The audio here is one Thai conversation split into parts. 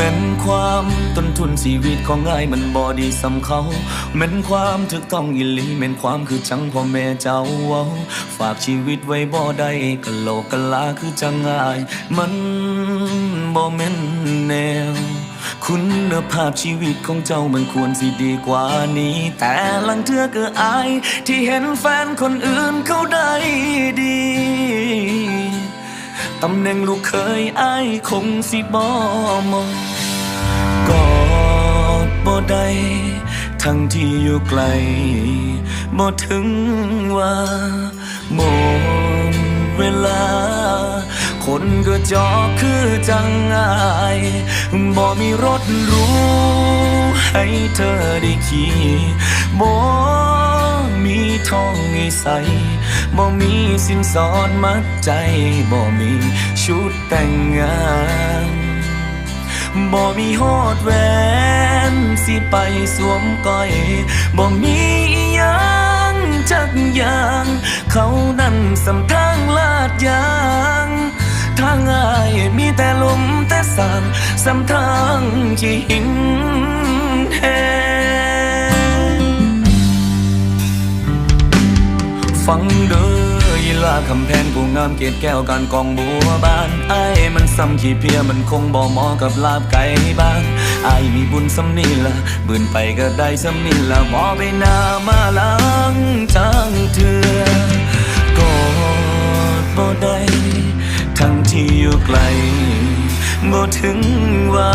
ม็นความต้นทุนชีวิตของง่ายมันบอดีสำเขาแม่นความถึกต้องอิลีแม่นความคือจังพ่อแม่เจ้าเว้าฝากชีวิตไว้บ่ได้กะโลกกะลาคือจังง่ายมันบ่แม่นแนวคุณภาพชีวิตของเจ้ามันควรสิดีกว่านี้ แต่ลังเทือก็อาย ที่เห็นแฟนคนอื่นเขาได้ดี ตำแหน่งลูกเคยอายคงสิบ่มองกอดบ่ได้ทั้งที่อยู่ไกลบ่ถึงว่าหมดเวลา คนก็จอกคือจังอายบ่มีรถรู้ให้เธอได้ขี่บ่ ทองให้ใส่บ่มีสินสอดมัดใจบ่มีชุดแต่งงานบ่มีฮอดแหวนสิไปสวมก้อยบ่มียังจักอย่างเขานั่นสำทางลาดยางทางอายมีแต่ลมแต่สางสำทางที่หินแห ฟังเด้อยีลาคำแพงผู้งามเกตแก้วการกองบัวบานไอ้มันซ้ำขี้เพียมันคงบ่เหมาะกับลาบไก่บ้านไอ้มีบุญสำนีละบืนไปก็ได้สำนีละบ่ไปนามาหลังจังเถื่อกอดบ่ได้ทั้งที่อยู่ไกลบ่ถึงว่า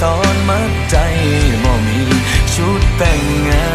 สอนมัดใจบ่มีชุดแต่งงาน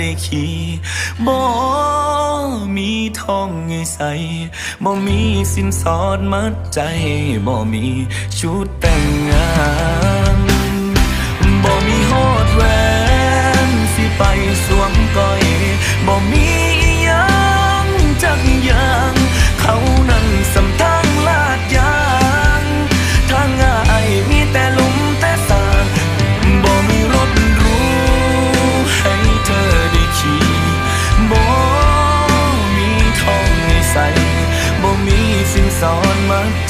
ได้ขี่บ่มีทองไงใส่บ่มีสินสอดมัดใจบ่มีชุดแต่งงาน my